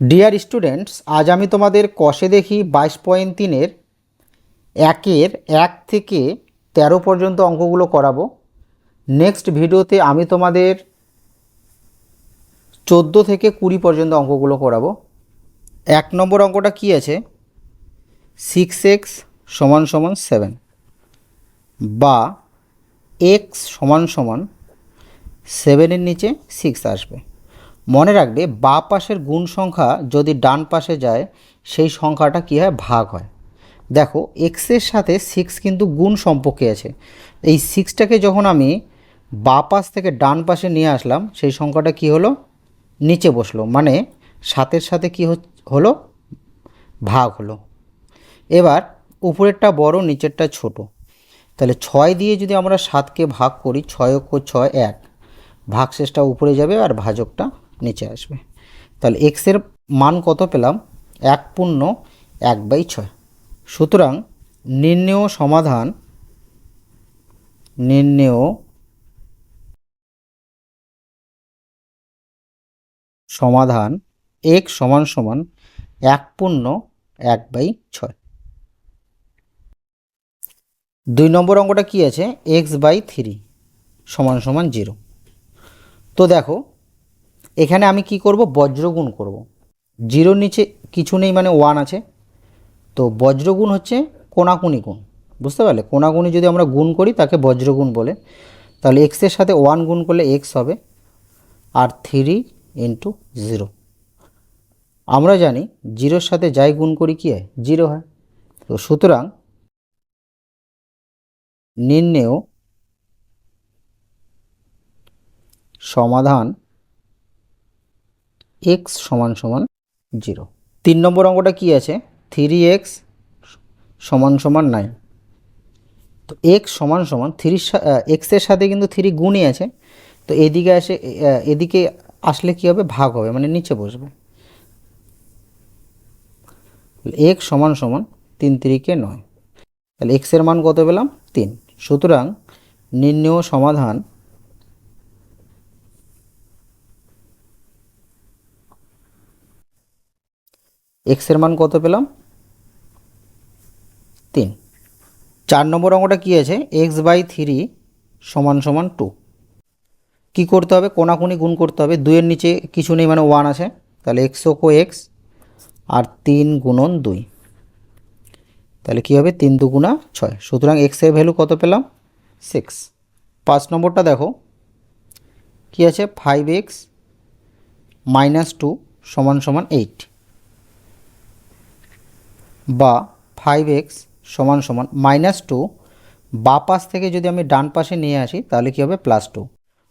Dear students আজ আমি তোমাদের কষে দেখি বাইশ পয়েন্ট তিনের একের এক থেকে তেরো পর্যন্ত অঙ্কগুলো করাবো। নেক্সট ভিডিওতে আমি তোমাদের চোদ্দ থেকে কুড়ি পর্যন্ত অঙ্কগুলো করাবো। এক নম্বর অঙ্কটা কী আছে? সিক্স এক্স সমান সমান সেভেন বা এক্স সমান সমান সেভেনের নিচে সিক্স আসবে। মনে রাখবে, বা পাশের গুণ সংখ্যা যদি ডান পাশে যায়, সেই সংখ্যাটা কী হয়? ভাগ হয়। দেখো এক্সের সাথে সিক্স কিন্তু গুণ সম্পর্কে আছে। এই সিক্সটাকে যখন আমি বা পাশ থেকে ডান পাশে নিয়ে আসলাম, সেই সংখ্যাটা কি হলো? নিচে বসল। মানে সাতের সাথে কি হলো? ভাগ হলো। এবার উপরেরটা বড়, নিচেরটা ছোট। তাহলে ছয় দিয়ে যদি আমরা সাতকে ভাগ করি, ছয় অক্ষ ছয় এক। ভাগশেষটা উপরে যাবে আর ভাজকটা নিচে আসবে। তাহলে এক্সের মান কত পেলাম? এক পূর্ণ এক বাই ছয়। সুতরাং নির্ণেয় সমাধান নির্ণেয় সমাধান এক সমান সমান এক পূর্ণ এক বাই ছয়। দুই নম্বর অঙ্কটা কি আছে? এক্স বাই থ্রি সমান সমান জিরো তো দেখো এখানে আমি কি করব? বজ্রগুণ করব। জিরোর নিচে কিছু নেই মানে ওয়ান আছে। তো বজ্রগুণ হচ্ছে কোনাকুনি গুণ। বুঝতে পারলে? কোনাকুনি যদি আমরা গুণ করি, তাকে বজ্রগুণ বলে। তাহলে এক্সের সাথে ওয়ান গুণ করলে এক্স হবে। আর থ্রি ইন্টু জিরো আমরা জানি জিরোর সাথে যাই গুণ করি কী হয়? জিরো হয়। তো সুতরাং নির্ণেয় সমাধান এক্স সমান সমান জিরো তিন নম্বর অঙ্কটা কী আছে? থ্রি এক্স সমান সমান নাইন তো এক্স সমান সমান থ্রির এক্সের সাথে কিন্তু থ্রি গুণই আছে। তো এদিকে আসে এদিকে আসলে কী হবে? ভাগ হবে মানে নিচে বসবে। এক্স সমান সমান তিন তিরিকে নয়। তাহলে এক্সের মান কত পেলাম? তিন। সুতরাং নির্ণেয় সমাধান এক্সের মান কত পেলাম? তিন। চার নম্বর অঙ্কটা কী আছে? এক্স বাই থ্রি সমান সমান টু কী করতে হবে? কোনাকুনি গুণ করতে হবে। দুইয়ের নিচে কিছু নেই মানে ওয়ান আছে। তাহলে এক্স ও এক্স আর তিন গুণন দুই। তাহলে কী হবে? তিন দুগুণা ছয়। সুতরাং এক্সের ভ্যালু কত পেলাম? সিক্স পাঁচ নম্বরটা দেখো। কী আছে? ফাইভ এক্স মাইনাস টু সমান সমান এইট বা ফাইভ এক্স সমান সমান মাইনাস টু বা পাশ থেকে যদি আমি ডান পাশে নিয়ে আসি, তাহলে কী হবে? প্লাস টু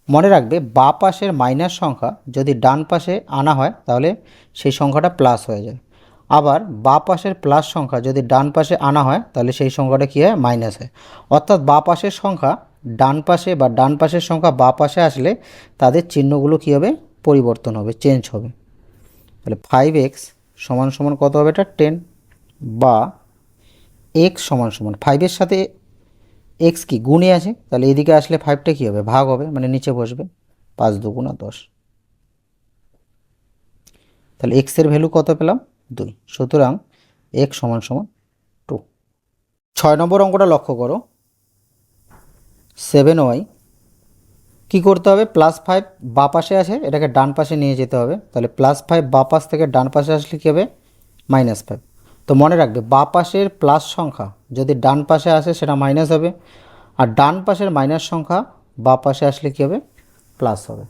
মনে রাখবে, বা পাশের মাইনাস সংখ্যা যদি ডান পাশে আনা হয়, তাহলে সেই সংখ্যাটা প্লাস হয়ে যায়। আবার বা পাশের প্লাস সংখ্যা যদি ডান পাশে আনা হয়, তাহলে সেই সংখ্যাটা কী হয়? মাইনাস হয়। অর্থাৎ বা পাশের সংখ্যা ডান পাশে বা ডান পাশের সংখ্যা বা পাশে আসলে তাদের চিহ্নগুলো কী হবে? পরিবর্তন হবে চেঞ্জ হবে। তাহলে ফাইভ এক্স সমান সমান কত হবে? এটা টেন বা এক্স সমান সমান ফাইভের সাথে এক্স কি গুণে আছে? তাহলে এদিকে আসলে ফাইভটা কী হবে? ভাগ হবে মানে নিচে বসবে। পাঁচ দুগুণা দশ। তাহলে এক্সের ভ্যালু কত পেলাম? দুই। সুতরাং এক্স সমান সমান টু ছয় নম্বর অঙ্কটা লক্ষ্য করো। সেভেন ওয়াই কী করতে হবে? প্লাস ফাইভ বা পাশে আছে, এটাকে ডান পাশে নিয়ে যেতে হবে। তাহলে প্লাস ফাইভ বা পাশ থেকে ডান পাশে আসলে কী হবে? মাইনাস ফাইভ তো মনে রাখবে, বা পাশের প্লাস সংখ্যা যদি ডান পাশে আসে সেটা মাইনাস হবে, আর ডান পাশের মাইনাস সংখ্যা বা পাশে আসলে কী হবে? প্লাস হবে।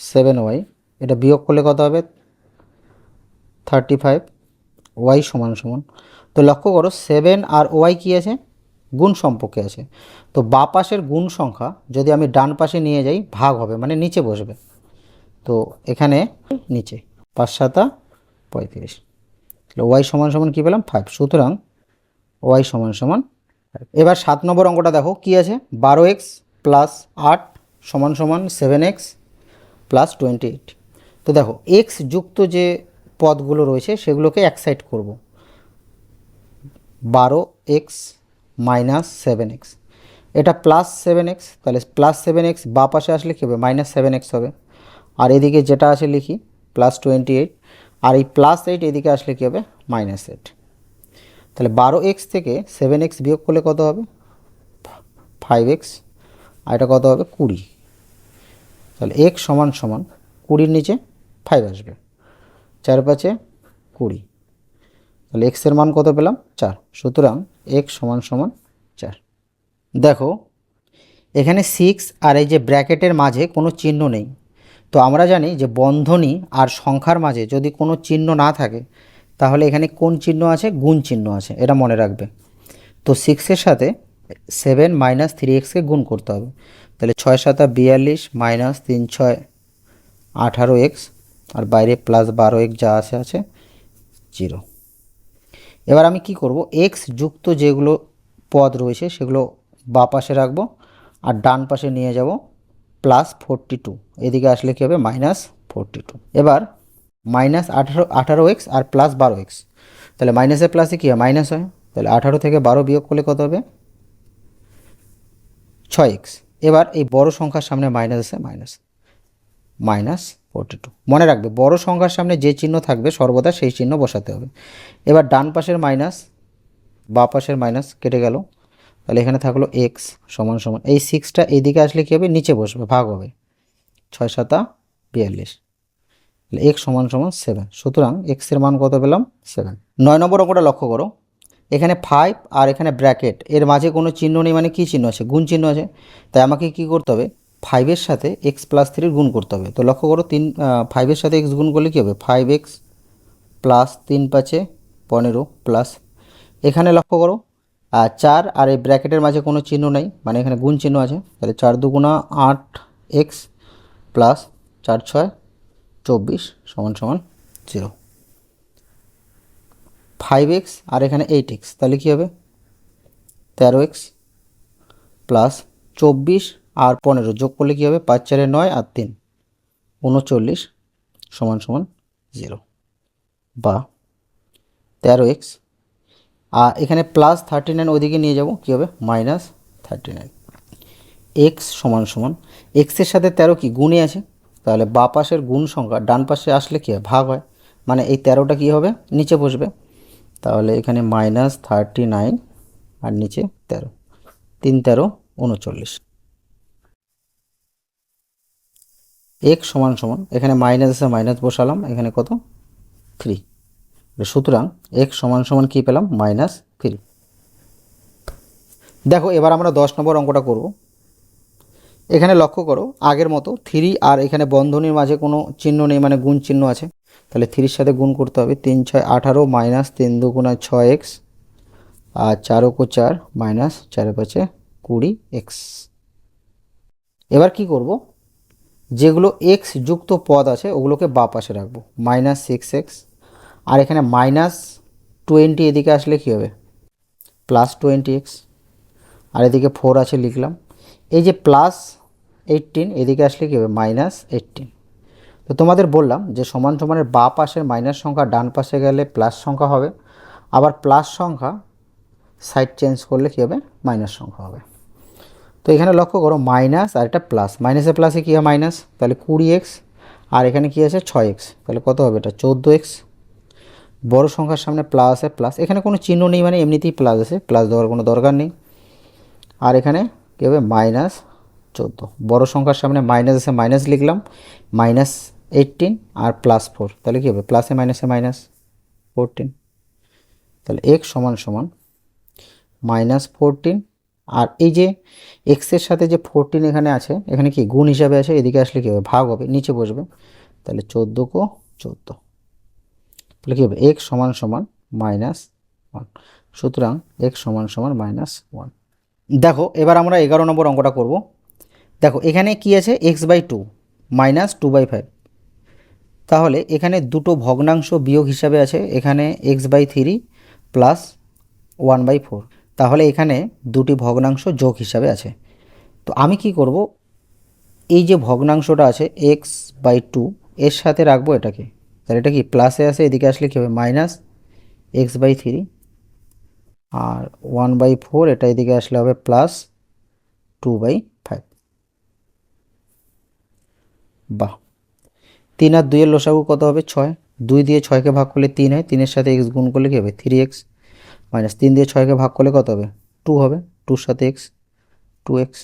সেভেন ওয়াই এটা বিয়োগ করলে কত হবে? থার্টি ফাইভ ওয়াই সমান সমান। তো লক্ষ্য করো সেভেন আর ওয়াই কী আছে? গুণ সম্পর্কে আছে। তো বা পাশের গুণ সংখ্যা যদি আমি ডান পাশে নিয়ে যাই, ভাগ হবে মানে নিচে বসবে। তো এখানে নিচে, পাঁচ সাতা পঁয়ত্রিশ। তাহলে ওয়াই সমান সমান কী পেলাম? ফাইভ সুতরাং ওয়াই সমান সমান, এবার সাত নম্বর অঙ্কটা দেখো, কি আছে? বারো এক্স প্লাস আট সমান সমান seven X plus twenty eight তো দেখো এক্স যুক্ত যে পদগুলো রয়েছে, সেগুলোকে এক সাইড করব। বারো এক্স মাইনাস সেভেন এক্স এটা প্লাস সেভেন এক্স তাহলে প্লাস সেভেন এক্স বা পাশে আসলে কী হবে? মাইনাস সেভেন এক্স হবে। আর এদিকে যেটা আছে লিখি প্লাস টোয়েন্টি এইট আর এই প্লাস এইট এদিকে আসলে কী হবে? মাইনাস এইট তাহলে বারো এক্স থেকে সেভেন এক্স বিয়োগ করলে কত হবে? ফাইভ এক্স আর এটা কত হবে? কুড়ি। তাহলে এক্স সমান সমান কুড়ির নিচে ফাইভ আসবে। চার পাঁচে কুড়ি। তাহলে এক্সের মান কত পেলাম? চার। সুতরাং এক্স সমান সমান চার। দেখো, এখানে সিক্স আর এই যে ব্র্যাকেটের মাঝে কোনো চিহ্ন নেই। তো আমরা জানি যে বন্ধনী আর সংখ্যার মাঝে যদি কোনো চিহ্ন না থাকে, তাহলে এখানে কোন চিহ্ন আছে? গুণ চিহ্ন আছে, এটা মনে রাখবে। তো সিক্সের সাথে সেভেন মাইনাস থ্রি এক্সকে গুণ করতে হবে। তাহলে ছয় সাতা বিয়াল্লিশ মাইনাস তিন ছয় আঠারো এক্স আর বাইরে প্লাস বারো এক্স যা আছে আছে জিরো এবার আমি কি করব? এক্স যুক্ত যেগুলো পদ রয়েছে, সেগুলো বা পাশে রাখব, আর ডান পাশে নিয়ে যাব। প্লাস ফোরটি টু এদিকে আসলে কী হবে? মাইনাস ফোরটি টু এবার মাইনাস আঠারো আঠারো এক্স আর প্লাস বারো এক্স তাহলে মাইনাসে প্লাসে কী হয়? মাইনাস হয়। তাহলে আঠারো থেকে বারো বিয়োগ করলে কত হবে? ছয় এক্স এবার এই বড় সংখ্যার সামনে মাইনাস আছে মাইনাস মাইনাস ফোরটি টু মনে রাখবে, বড় সংখ্যার সামনে যে চিহ্ন থাকবে, সর্বদা সেই চিহ্ন বসাতে হবে। এবার ডান পাশের মাইনাস বা পাশের মাইনাস কেটে গেল। তাহলে এখানে থাকল এক্স সমান সমান, এই সিক্সটা এইদিকে আসলে কী হবে? নিচে বসবে, ভাগ হবে। ছয় সাতা বিয়াল্লিশ। তাহলে এক্স সমান সমান সেভেন সুতরাং এক্সের মান কত পেলাম? সেভেন নয় নম্বর অঙ্কটা লক্ষ্য করো। এখানে ফাইভ আর এখানে ব্র্যাকেট এর মাঝে কোনো চিহ্ন নেই মানে কী চিহ্ন আছে? গুণ চিহ্ন আছে। তাই আমাকে কি করতে হবে? ফাইভের সাথে এক্স প্লাস থ্রির গুণ করতে হবে। তো লক্ষ্য করো, তিন ফাইভের সাথে এক্স গুণ করলে কী হবে? ফাইভ এক্স প্লাস তিন পাঁচে পনেরো প্লাস এখানে লক্ষ্য করো আর চার, আর এই ব্র্যাকেটের মাঝে কোনো চিহ্ন নেই মানে এখানে গুণ চিহ্ন আছে। তাহলে চার দুগুণা আট এক্স প্লাস চার ছয় চব্বিশ সমান সমান জিরো। ফাইভ এক্স আর এখানে এইট এক্স, তাহলে কী হবে? তেরো এক্স প্লাস চব্বিশ আর পনেরো যোগ করলে কী হবে? পাঁচ চারে নয় আর তিন, উনচল্লিশ সমান সমান জিরো। বা, তেরো এক্স আর এখানে প্লাস থার্টি নাইন ওইদিকে নিয়ে যাব, কী হবে? মাইনাস থার্টি নাইন এক্স সমান সমান এক্সের সাথে তেরো কি? গুণে আছে। তাহলে বা পাশের গুণ সংখ্যা, ডান পাশে আসলে কী হয়? ভাগ হয়। মানে এই তেরোটা কী হবে? নিচে বসবে। তাহলে এখানে মাইনাস থার্টি নাইন আর নিচে তেরো। তিন তেরো, উনচল্লিশ। এক সমান সমান, এখানে মাইনাস আছে মাইনাস বসালাম, এখানে কত? থ্রি সুতরাং এক সমান সমান কী পেলাম? মাইনাস থ্রি দেখো, এবার আমরা দশ নম্বর অঙ্কটা করব। এখানে লক্ষ্য করো, আগের মতো থ্রি আর এখানে বন্ধনীর মাঝে কোনো চিহ্ন নেই মানে গুণ চিহ্ন আছে। তাহলে থ্রির সাথে গুণ করতে হবে। তিন ছয় আঠারো মাইনাস তিন দুগুণা ছয় এক্স আর চারো কো চার মাইনাস চারে পাঁচে কুড়ি এক্স। এবার কি করব? যেগুলো এক্স যুক্ত পদ আছে, ওগুলোকে বা পাশে রাখব। মাইনাস সিক্স এক্স আর এখানে মাইনাস টোয়েন্টি এদিকে আসলে কী হবে? প্লাস টোয়েন্টি এক্স আর এদিকে ফোর আছে লিখলাম। এই যে প্লাস এইটিন এদিকে আসলে কী হবে? মাইনাস এইটিন তো তোমাদের বললাম যে সমান সমানের বা পাশের মাইনাস সংখ্যা ডান পাশে গেলে প্লাস সংখ্যা হবে। আবার প্লাস সংখ্যা সাইড চেঞ্জ করলে কী হবে? মাইনাস সংখ্যা হবে। তো এখানে লক্ষ্য করো মাইনাস আর এটা প্লাস মাইনাসে প্লাসে কী হয়? মাইনাস তাহলে কুড়ি এক্স আর এখানে কী আছে? ছয় এক্স তাহলে কত হবে? এটা চোদ্দ এক্স বড় সংখ্যার সামনে প্লাস আছে প্লাস এখানে কোনো চিহ্ন নেই মানে এমনিতেই প্লাস আছে। প্লাস দেওয়ার কোনো দরকার নেই। আর এখানে কী হবে? মাইনাস চোদ্দ। বড় সংখ্যার সামনে মাইনাস আছে মাইনাস লিখলাম। মাইনাস এইটিন আর প্লাস ফোর তাহলে কী হবে? প্লাসে মাইনাসে মাইনাস ফোরটিন তাহলে এক্স সমান সমান মাইনাস ফোরটিন আর এই যে এক্সের সাথে যে ফোরটিন এখানে আছে, এখানে কি? গুণ হিসাবে আছে। এদিকে আসলে কী হবে? ভাগ হবে, নিচে বসবে। তাহলে চোদ্দ কো চোদ্দ। তাহলে কী হবে? এক্স সমান সমান মাইনাস ওয়ান সুতরাং এক্স সমান সমান মাইনাস ওয়ান দেখো, এবার আমরা এগারো নম্বর অঙ্কটা করব। দেখো, এখানে কি আছে? X by two minus two by five তাহলে এখানে দুটো ভগ্নাংশ বিয়োগ হিসাবে আছে। এখানে x by three plus one by four তাহলে এখানে দুটি ভগ্নাংশ যোগ হিসাবে আছে। তো আমি কি করব? এই যে ভগ্নাংশটা আছে এক্স বাই টু এর সাথে রাখব এটাকে। তাহলে এটা কি প্লাসে আসে এদিকে আসলে কী হবে? মাইনাস এক্স বাই থ্রি আর ওয়ান বাই ফোর এটা এদিকে আসলে হবে প্লাস টু বাই ফাইভ বাহ। তিন আর দুইয়ের লোসাগু কত হবে? ছয়। দুই দিয়ে ছয়কে ভাগ করলে তিন হয়। তিনের সাথে এক্স গুণ করলে কী হবে? থ্রি এক্স মাইনাস তিন দিয়ে ছয়কে ভাগ করলে কত হবে? টু হবে। টুর সাথে এক্স টু এক্স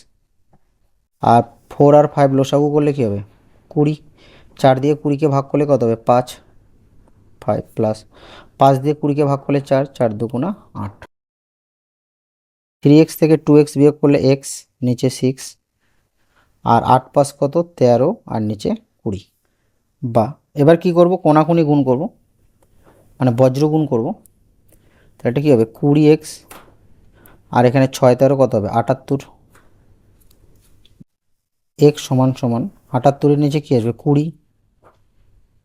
আর ফোর আর ফাইভ লোসাগু করলে কী হবে? কুড়ি। চার দিয়ে কুড়িকে ভাগ করলে কত হবে? পাঁচ ফাইভ প্লাস পাঁচ দিয়ে কুড়িকে ভাগ করলে চার চার দুগুণা আট। থ্রি এক্স থেকে টু এক্স বিয়োগ করলে এক্স নিচে সিক্স আর আট পাঁচ কত? তেরো, আর নিচে কুড়ি। বা, এবার কি করব? কোনাকুনি গুণ করব। মানে বজ্র গুণ করব। তাহলে এটা কী হবে? কুড়ি এক্স আর এখানে ছয় তেরো কত হবে? আটাত্তর। এক্স সমান সমান। আটাত্তরের নিচে কী আসবে? কুড়ি।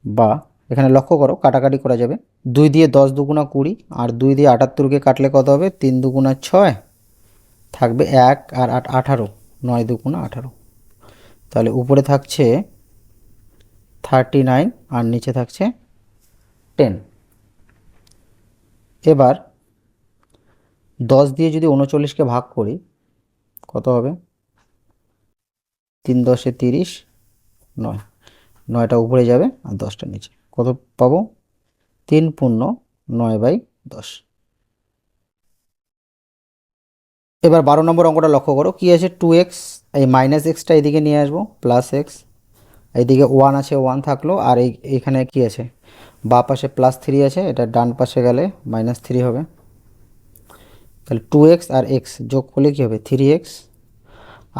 বা এখানে লক্ষ্য করো, কাটাকাটি করা যাবে। দুই দিয়ে দশ দুগুণা কুড়ি আর দুই দিয়ে আটাত্তরকে কাটলে কত হবে? তিন দুগুণা ছয়। থাকবে এক আর আট, আঠারো। নয় দুগুণা আঠারো। তাহলে উপরে থাকছে থার্টি নাইন আর নিচে থাকছে টেন এবার দশ দিয়ে যদি উনচল্লিশকে ভাগ করি, কত হবে? তিন দশে তিরিশ, নয়। নয়টা উপরে যাবে আর দশটা নিচে। কত পাবো? তিন পূর্ণ নয় বাই দশ। এবার বারো নম্বর অঙ্কটা লক্ষ্য করো। কি আছে? টু এক্স এই মাইনাস এক্সটা এদিকে নিয়ে আসব প্লাস এক্স এইদিকে ওয়ান আছে ওয়ান থাকল। আর এই এখানে কি আছে? বা পাশে প্লাস থ্রি আছে, এটা ডান পাশে গেলে মাইনাস থ্রি হবে। তাহলে টু এক্স আর এক্স যোগ করলে কী হবে? থ্রি এক্স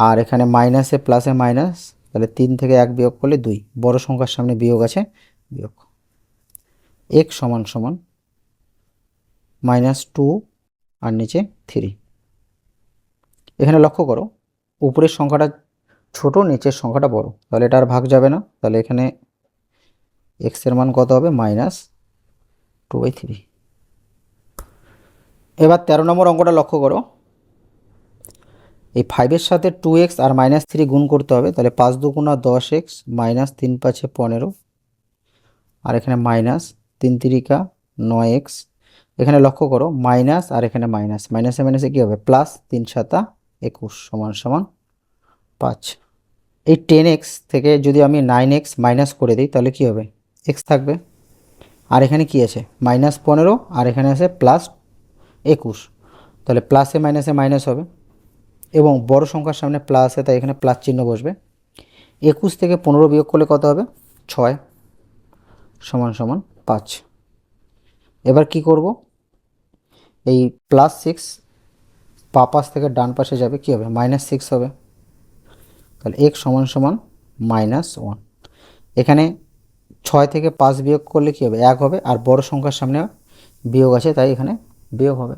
আর এখানে মাইনাসে প্লাসে মাইনাস তাহলে তিন থেকে এক বিয়োগ করলে দুই। বড় সংখ্যার সামনে বিয়োগ আছে, বিয়োগ। এক্স সমান সমান মাইনাস টু আর নিচে থ্রি। এখানে লক্ষ্য করো, উপরের সংখ্যাটা ছোট, নিচের সংখ্যাটা বড়। তাহলে এটা আর ভাগ যাবে না। তাহলে এখানে এক্সের মান কত হবে? Minus two by three. এবার তেরো নম্বর অঙ্কটা লক্ষ্য করো। এই ফাইভের সাথে টু এক্স আর মাইনাস থ্রি গুণ করতে হবে, তাহলে পাঁচ দুগুণা দশ এক্স মাইনাস তিন পাঁচে পনেরো। আর এখানে মাইনাস তিন তিরিকা নয় এক্স এখানে লক্ষ্য করো মাইনাস আর এখানে মাইনাস মাইনাসে মাইনাসে কী হবে? প্লাস তিন সাতা একুশ সমান সমান পাঁচ। এই টেন এক্স থেকে যদি আমি নাইন এক্স মাইনাস করে দিই, তাহলে কী হবে? এক্স থাকবে। আর এখানে কি আছে? মাইনাস পনেরো, আর এখানে আছে প্লাস একুশ। তাহলে প্লাসে মাইনাসে মাইনাস হবে। এবং বড় সংখ্যার সামনে প্লাস আছে, তাই এখানে প্লাস চিহ্ন বসবে। একুশ থেকে পনেরো বিয়োগ করলে কত হবে? ছয় সমান সমান পাঁচ। এবার কি করব? এই প্লাস সিক্স পা পাশ থেকে ডান পাশে যাবে, কী হবে? মাইনাস সিক্স হবে। তাহলে এক সমান সমান মাইনাস ওয়ান এখানে ছয় থেকে পাঁচ বিয়োগ করলে কী হবে? এক হবে, আর বড় সংখ্যার সামনে বিয়োগ আছে, তাই এখানে বিয়োগ হবে।